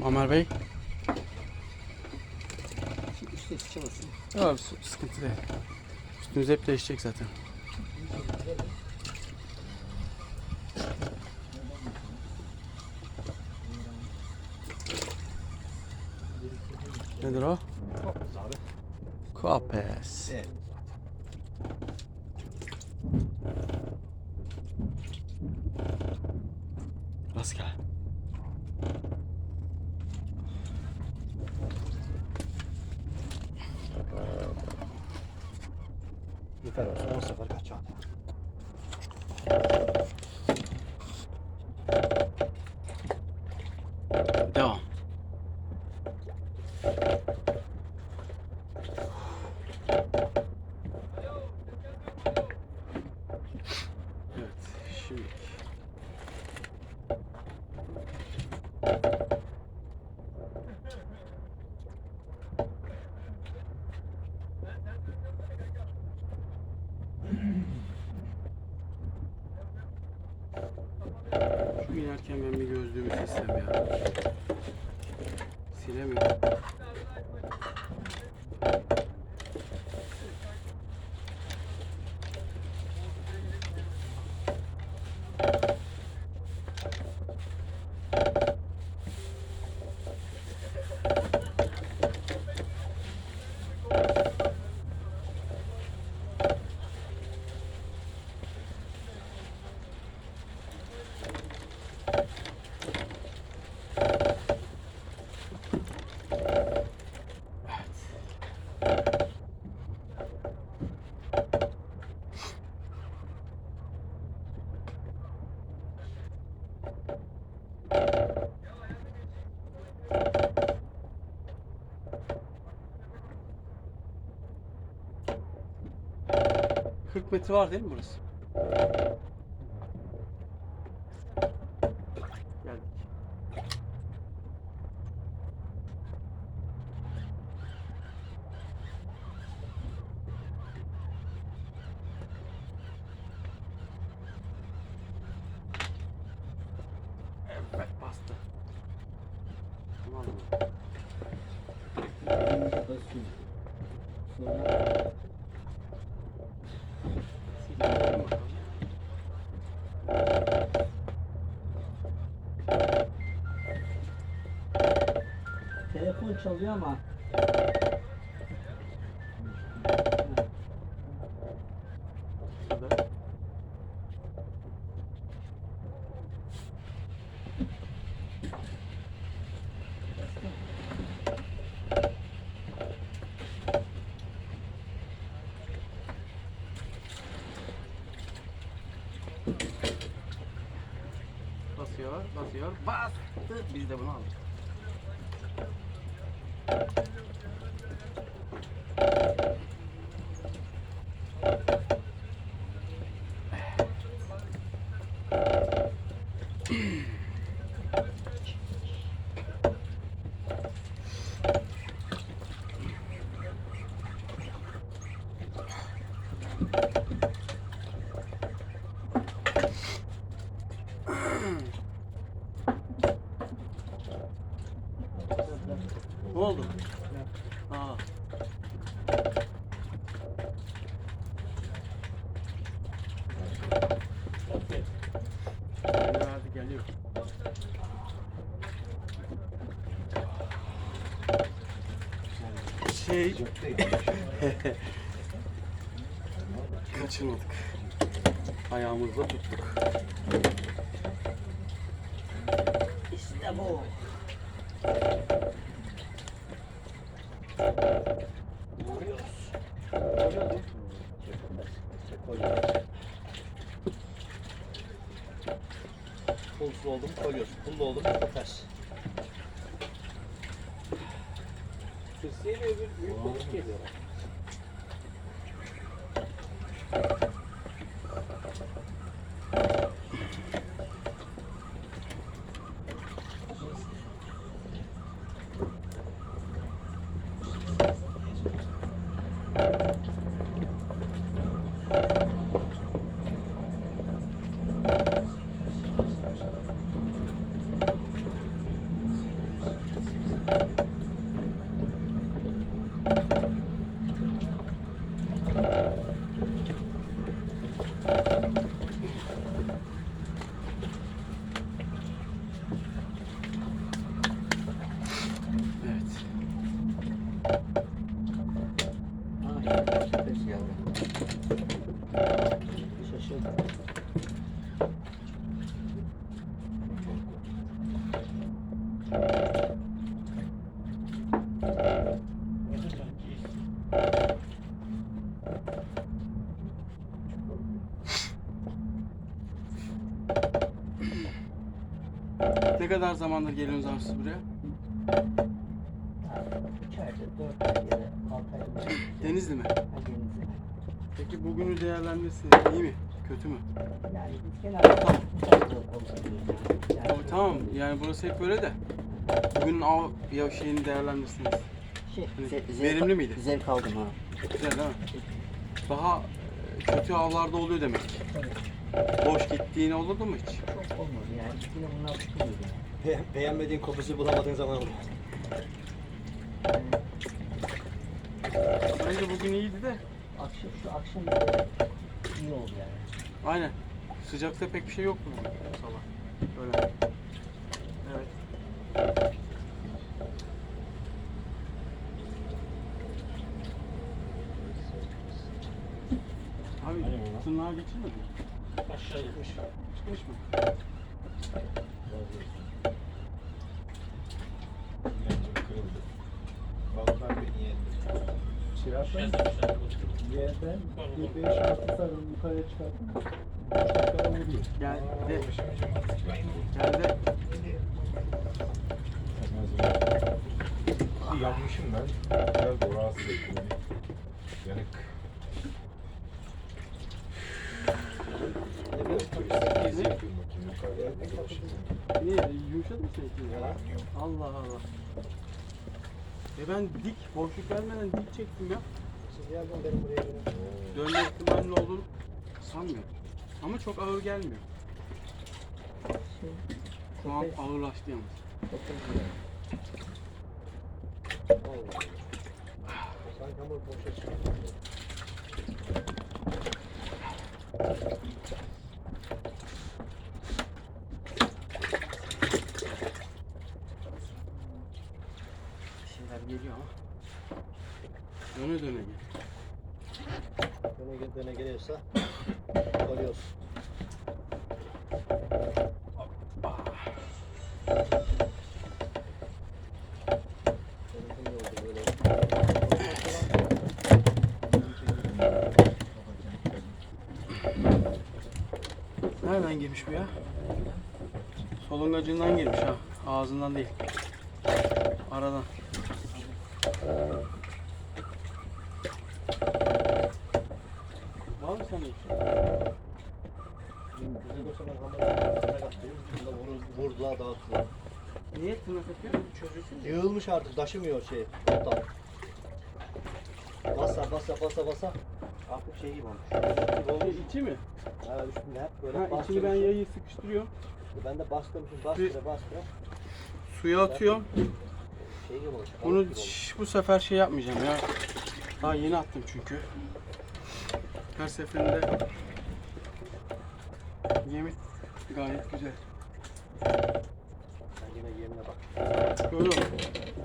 Mamer Bey. Şimdi üstte sıçamasın. Yok sıkıntı değil. Üstünüz hep değişecek zaten. Nedir o? Abi. Kopes. Evet. All right. 40 metre var değil mi burası? Telefon çalıyor ama. Şurada. Basıyor, basıyor, bastı. Biz de bunu aldık. Ne oldu? Aa. Hadi geliyor. Şey kaçırmadık. Ayağımızla tuttuk. İşte bu. Pulsuz oldum koyuyorsun. Pullu oldum yeter. Kadar zamandır geliyorsunuz abi siz buraya? Ha, İçeride 4 ay ya da 6 ay önce Denizli mi? Denizli. Peki bugünü değerlendirsiniz. İyi mi? Kötü mü? Yani biz genelde Tamam, tamam. Yani burası hep böyle de. Bugünün av ya şeyini değerlendirsiniz. Şey, Hani verimli miydi? Zevk aldım ha. Güzel değil mi? Daha kötü avlarda oluyor demek. Boş gittiğin oldu mu hiç? Çok olmadı yani. Yine bunlar yani. Be- beğenmediğin kopusu bulamadığın zaman oluyor. yani Bence bugün iyiydi de. akşam şu akşam iyi oldu yani. Aynen. Sıcakta pek bir şey yoktu bugün sabah. Öyle. Evet. Abi tırnağa geçirmedi mi? Aşağı gitmiş. Çıkmış mı? kırıldı. Balıklar beni yendi. Çıraktan yerden bir 5-6 sarım yukarıya çıkarttım. Uçaklara vuruyor. Geldi. Geldi. Yanmışım ben. Biraz da rahatsız ettim. Yanık. İzi yapayım bakayım yukarıya. Niye? Yumuşadı mı seninki? Allah Allah. E ben dik, boşluk gelmeden dik çektim ya. Siz yerden benim buraya gelin. Dönme ihtimalinin olduğunu sanmıyorum. Ama çok ağır gelmiyor. Şey, Şu an ağırlaştı yalnız. Sanki hamur boşa çıkıyor. Bir şeyler geliyor ama. Döne döne gel. Döne, gel- döne geliyorsa böyle? Nereden girmiş bu ya? Solungacından girmiş ha. Ağzından değil. Aradan. Var mı sende bir şey? Bize de sonra hamurun üstüne kattıyım. Bunda vurur- vurdular dağıttılar. Niye tırnak atıyor? Çözülsün. Yığılmış artık taşımıyor şey. Ortam. Basa basa basa basa. Artık şey gibi olmuş. Olmuş. İçi mi? Ha üstünde hep böyle Ha, içini ben bastırmışım. yayı sıkıştırıyorum. Ben de bastırmışım bastıra bastıra. Suya atıyorum. Şey gibi olmuş. Bunu balık gibi olmuş. şş, bu sefer şey yapmayacağım ya. Daha yeni attım çünkü. Her seferinde yemi gayet güzel. Sen yine yemine bak. Böyle olur.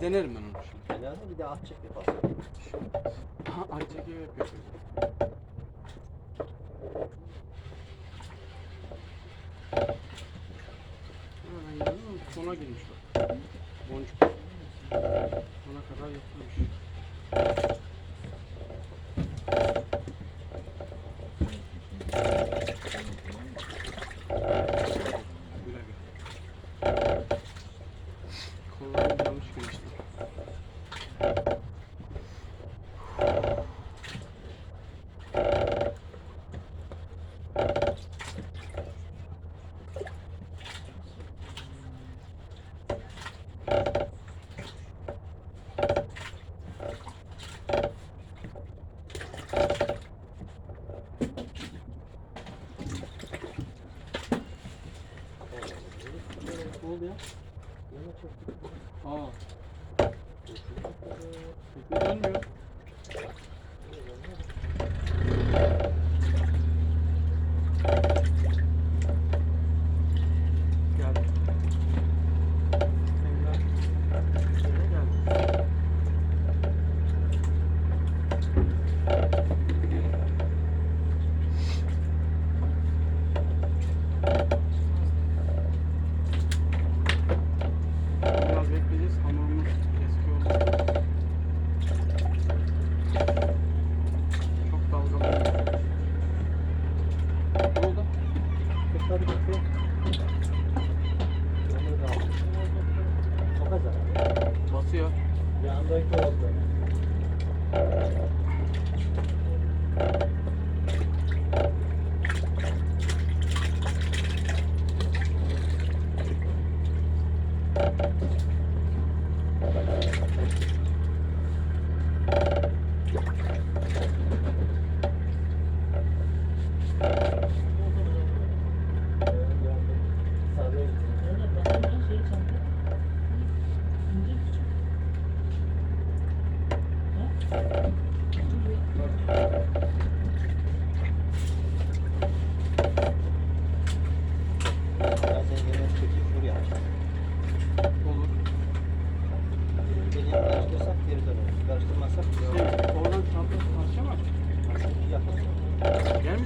Denerim ben onu şimdi. Genelde bir de at çek yaparsın. Ha, ben gördüm ama sona girmiş bak. Boncuk. Sona kadar yapılmış.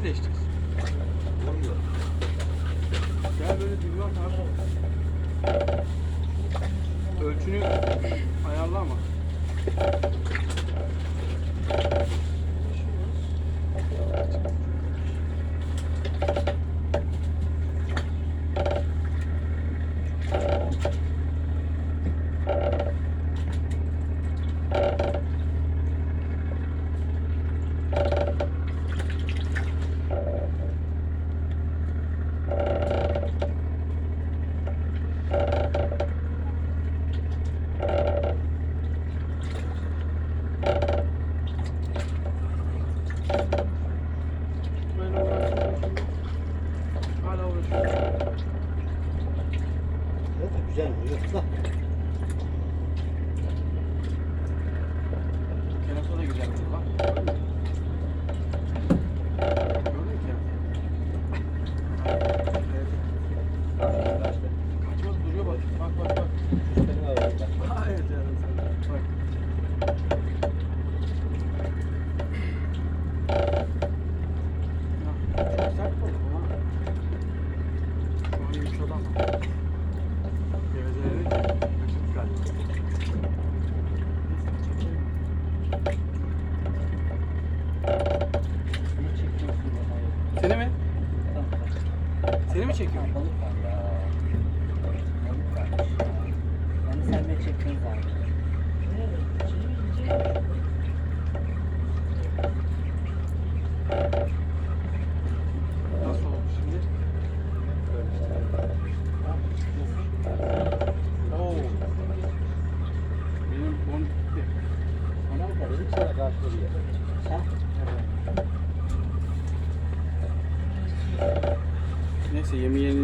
Mi? Olmuyor. Gel böyle düzgün abi. Ölçünü ayarla ama.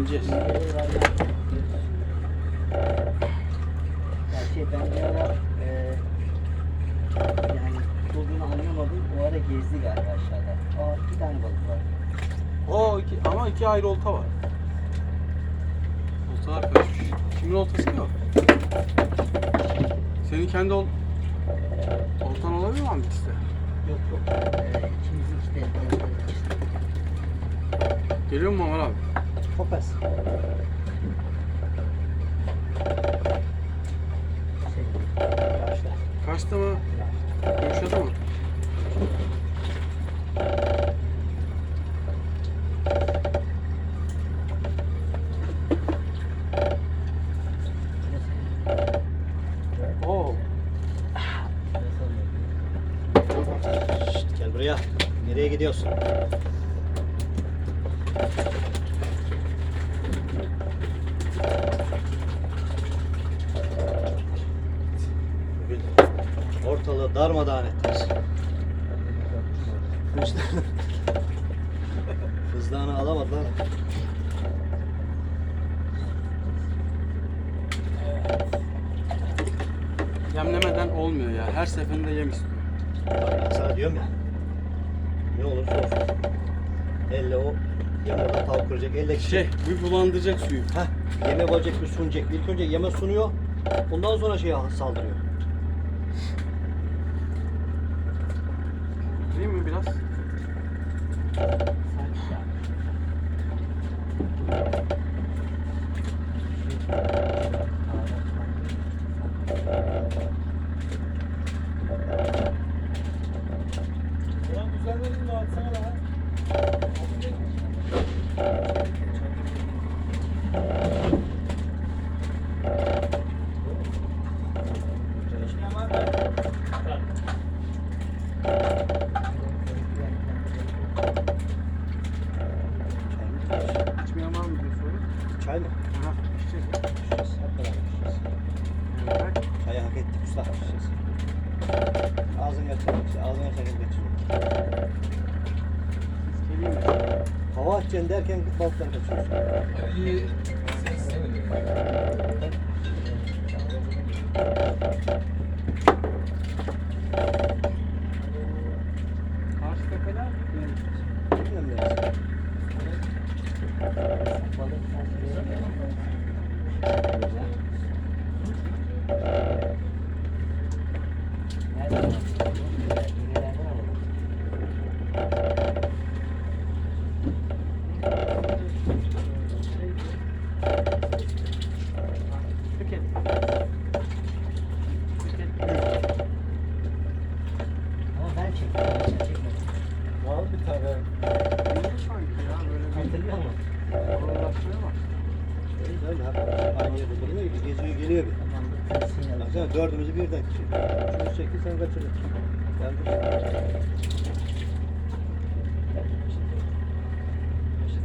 Ya şey ben bir ara e, yani tutulduğunu anlamadım. O ara gezdi galiba aşağıda. Aa iki tane balık var. İki, ama iki ayrı olta var. Oltalar karışmış. Kimin oltası ki o? Senin kendi ol... oltan olabilir mi Ahmet işte? Yok yok. E, ikimizin geldi işte. Geliyor mu Ömer abi? Şey, yaşlar. Kaçtı mı? Yumuşadı mı? Oo. Şşt, gel buraya. Nereye gidiyorsun? Yem istiyor. Sana diyorum ya. Ne olursa olsun. Elle o yem orada tav kıracak. Elle Şey, bir bulandıracak suyu. Heh, yeme bacak bir sunacak. İlk önce yeme sunuyor. Ondan sonra şeye saldırıyor. Değil mi biraz? İçmeye var mı diye soruyor. Çay mı? Aha, içeceğiz. İçeceğiz. Hep beraber içeceğiz. Evet. Çayı hak ettik usta. İçeceğiz. Ağzını açalım. Ağzını açalım. Geçelim. Geleyim mi? Hava açacaksın derken balıklar kaçıyorsun. İyi. Ses. Thank you.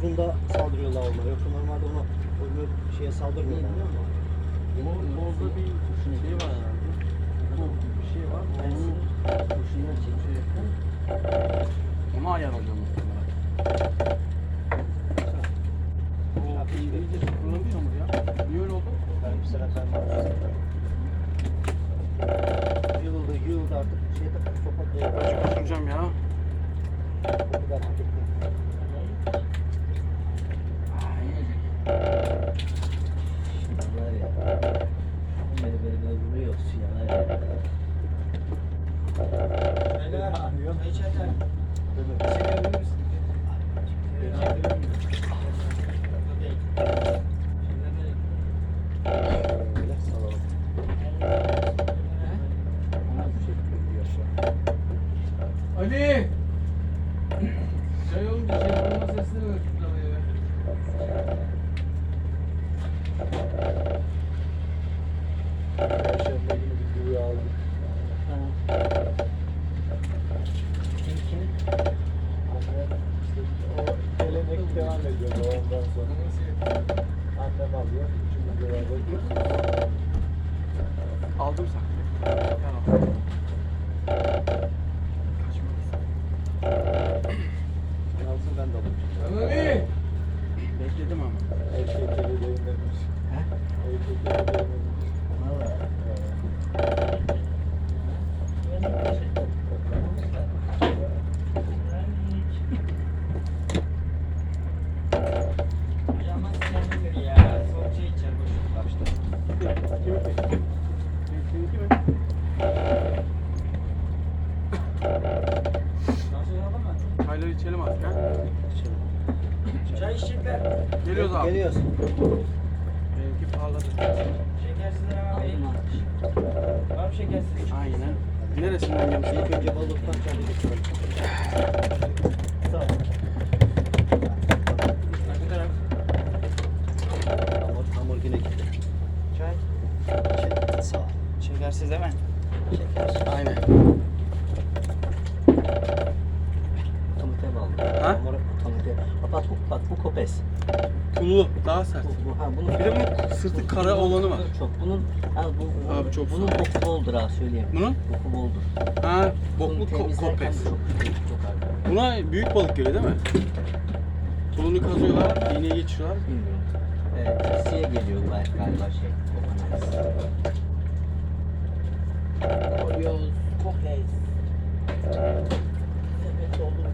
uzunda saldırıyorlar onlar. Yoksa normalde ona öbür şeye saldırmıyorlar. Mo Moz'da bir şey var herhalde. Bu bir şey var. Onun kurşundan çekişe yakın. Ona ayar oluyor muhtemelen. O iyice sıfırlamış hamur ya. Niye öyle oldu? Ben bir sıra Yıldı yıldı artık. Şeyde sopa. Kaç kaçıracağım ya. Bu kadar hareketli. Ali! Şey oğlum bir şey bulma sesini ver şuradan ya. Devam ediyor ondan sonra. Annem alıyor. Üçümüz beraber. Aldım saklı. abi. Geliyoruz. Benimki pahalı. Şekersizler hemen vereyim mi? Var mı şekersiz? Aynen. Neresinden gelmiş? İlk önce balıktan çarpı Ha? Bak bu, bak bu kopes. Pullu. Daha sert. Bu, bu, ha, bunun, Bir de bunun sırtı kara olanı var. Çok. Bunun, ha, bu, Abi çok bunun boku boldur ha söyleyeyim. Bunun? Boku boldur. Ha, boklu ko- kopes. Çok, çok. Buna büyük balık geliyor değil mi? Pulunu kazıyorlar, iğneye geçiriyorlar. Bilmiyorum. Evet, Türkiye'ye geliyor galiba, şey. Kolyoz, kopes. Sepet oldu.